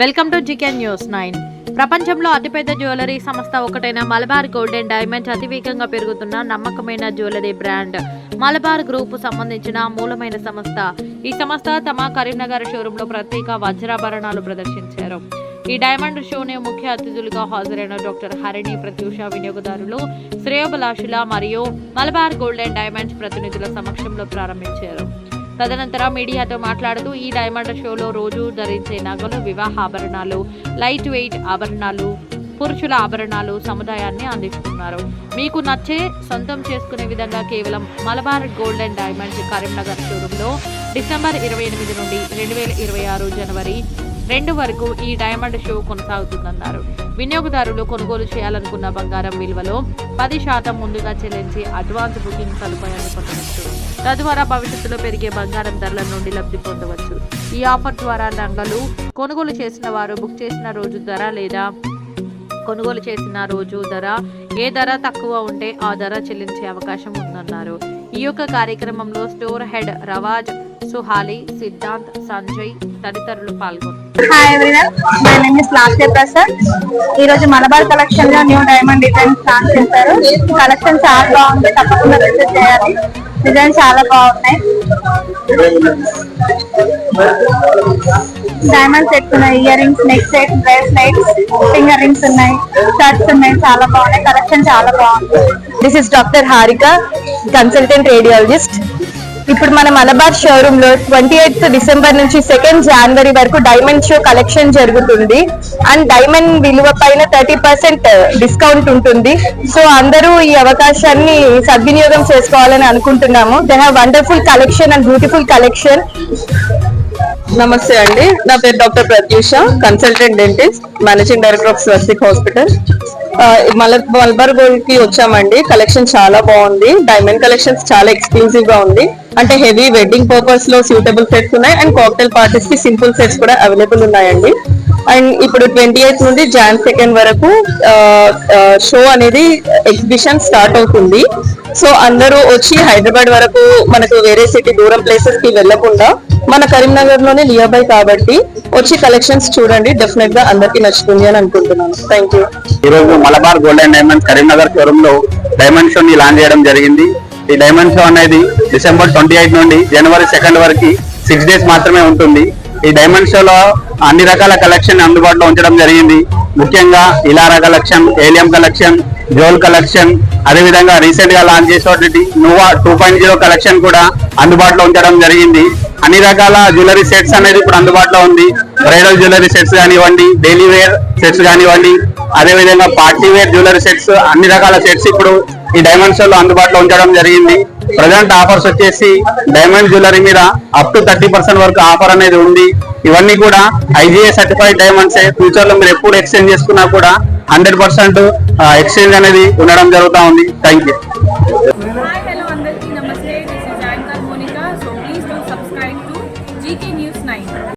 Welcome to జికెన్ news nine. ప్రపంచంలో అతిపెద్ద జ్యువెలరీ సంస్థ ఒకటైన మలబార్ గోల్డ్ అండ్ డైమండ్స్ అతివేగంగా పెరుగుతున్న నమ్మకమైన జ్యువెలరీ బ్రాండ్. మలబార్ గ్రూప్ సంబంధించిన మూలమైన సంస్థ. ఈ సంస్థ తమ కరీంనగర్ షోరూంలో ప్రత్యేక వజ్రాభరణాలు ప్రదర్శించారు. ఈ డైమండ్ షోని ముఖ్య అతిథులుగా హాజరైన డాక్టర్ హరిణి ప్రత్యూష వినియోగదారులు శ్రేయోభిలాషుల మరియు మలబార్ గోల్డ్ అండ్ డైమండ్స్ ప్రతినిధుల సమక్షంలో ప్రారంభించారు. తదనంతరం మీడియాతో మాట్లాడుతూ ఈ డైమండ్ షోలో రోజు ధరించే నగలు వివాహ ఆభరణాలు లైట్ వెయిట్ ఆభరణాలు పురుషుల ఆభరణాలు సముదాయాన్ని అందిస్తున్నారు. మీకు నచ్చే సొంతం చేసుకునే విధంగా కేవలం Malabar gold and diamonds Karimnagar షోరూంలో డిసెంబర్ ఇరవై ఎనిమిది నుండి రెండు వేల ఇరవై ఆరు జనవరి రెండు వరకు ఈ డైమండ్ షో కొనసాగుతుందన్నారు. వినియోగదారులు కొనుగోలు చేయాలనుకున్న బంగారం విలువలో పది శాతం ముందుగా చెల్లించి అడ్వాన్స్ బుకింగ్ సదుపాయాన్ని పొందవచ్చు. తద్వారా భవిష్యత్తులో పెరిగే బంగారం ధరల నుండి లబ్ధి పొందవచ్చు. ఈ ఆఫర్ ద్వారా నగలు కొనుగోలు చేసిన వారు బుక్ చేసిన రోజు ధర లేదా కొనుగోలు చేసిన రోజు ధర ఏ ధర తక్కువ ఉంటే ఆ ధర చెల్లించే అవకాశం ఉందన్నారు. ఈ యొక్క కార్యక్రమంలో స్టోర్ హెడ్ రవాజ్ సుహాలి సిద్ధాంత్ సంజయ్ తదితరులు పాల్గొన్నారు. Hi my name is Lasya Prasad ఈ రోజు మలబార్ కలెక్షన్లో న్యూ డైమండ్ డిజైన్ స్టార్ట్ చేశారు. కలెక్షన్ చాలా బాగుంది తప్పకుండా విజిట్ చేయాలి. డిజైన్ చాలా బాగున్నాయి. డైమండ్ సెట్స్ ఉన్నాయి ear rings neck set bracelets finger rings ఉన్నాయి షర్ట్స్ ఉన్నాయి చాలా బాగున్నాయి కలెక్షన్ చాలా బాగుంది. This is doctor Harika consultant radiologist ఇప్పుడు మన మలబార్ షోరూమ్లో ట్వంటీ ఎయిత్ డిసెంబర్ నుంచి సెకండ్ జనవరి వరకు డైమండ్ షో కలెక్షన్ జరుగుతుంది. అండ్ డైమండ్ విలువ పైన థర్టీ పర్సెంట్ డిస్కౌంట్ ఉంటుంది. సో అందరూ ఈ అవకాశాన్ని సద్వినియోగం చేసుకోవాలని అనుకుంటున్నాము. They have wonderful collection and beautiful collection నమస్తే అండి. నా పేరు doctor Pratyusha consultant dentist managing director of Swastik hospital. మల మల్బార్ గోల్డ్కి వచ్చామండి. కలెక్షన్ చాలా బాగుంది. డైమండ్ కలెక్షన్స్ చాలా ఎక్స్క్లూజివ్గా ఉంది. అంటే హెవీ వెడ్డింగ్ పర్పస్లో సూటబుల్ సెట్స్ ఉన్నాయి. అండ్ కాక్టైల్ పార్టీస్కి సింపుల్ సెట్స్ కూడా అవైలబుల్ ఉన్నాయండి. అండ్ ఇప్పుడు ట్వంటీ ఎయిత్ నుండి జాన్ సెకండ్ వరకు షో అనేది ఎగ్జిబిషన్ స్టార్ట్ అవుతుంది. సో అందరూ వచ్చి హైదరాబాద్ వరకు మనకు వేరే సిటీ దూరం ప్లేసెస్కి వెళ్ళకుండా మన కరీంనగర్లోనే నియర్ బై కాబట్టి వచ్చి కలెక్షన్స్ చూడండి. డెఫినెట్గా అందరికి నచ్చుతుంది అని అనుకుంటున్నాను. థ్యాంక్ యూ ఈ రోజు Malabar gold and diamond Karimnagar షోరూమ్లో diamond show ని లాంచ్ చేయడం జరిగింది. ఈ డైమండ్ షో అనేది డిసెంబర్ ట్వంటీ ఎయిట్ నుండి జనవరి సెకండ్ వరకు సిక్స్ డేస్ మాత్రమే ఉంటుంది. ఈ డైమండ్ షోలో అన్ని రకాల కలెక్షన్ అందుబాటులో ఉంచడం జరిగింది. ముఖ్యంగా ఇలారా కలెక్షన్ ఏలియం కలెక్షన్ జోల్ కలెక్షన్ అదేవిధంగా రీసెంట్గా లాంచ్ చేసినటువంటి నువా టూ పాయింట్ జీరో కలెక్షన్ కూడా అందుబాటులో ఉంచడం జరిగింది. అన్ని రకాల జ్యువెలరీ సెట్స్ అనేది ఇప్పుడు అందుబాటులో ఉంది. బ్రైడల్ జ్యువెలరీ సెట్స్ కానివ్వండి డైలీ వేర్ సెట్స్ కానివ్వండి అదే విధంగా పార్టీ వేర్ జ్యువెలరీ సెట్స్ అన్ని రకాల సెట్స్ ఇప్పుడు ఈ డైమండ్ షోలో అందుబాటులో ఉంచడం జరిగింది. ప్రజెంట్ ఆఫర్స్ వచ్చేసి డైమండ్ జ్యువెలరీ మీద అప్ టు థర్టీ పర్సెంట్ వరకు ఆఫర్ అనేది ఉంది. ఇవన్నీ కూడా ఐజీఏ సర్టిఫైడ్ డైమండ్స్ ఫ్యూచర్లో మీరు ఎప్పుడు ఎక్స్చేంజ్ చేసుకున్నా కూడా హండ్రెడ్ పర్సెంట్ ఎక్స్చేంజ్ అనేది ఉండడం జరుగుతూ ఉంది. Thank you We can use 9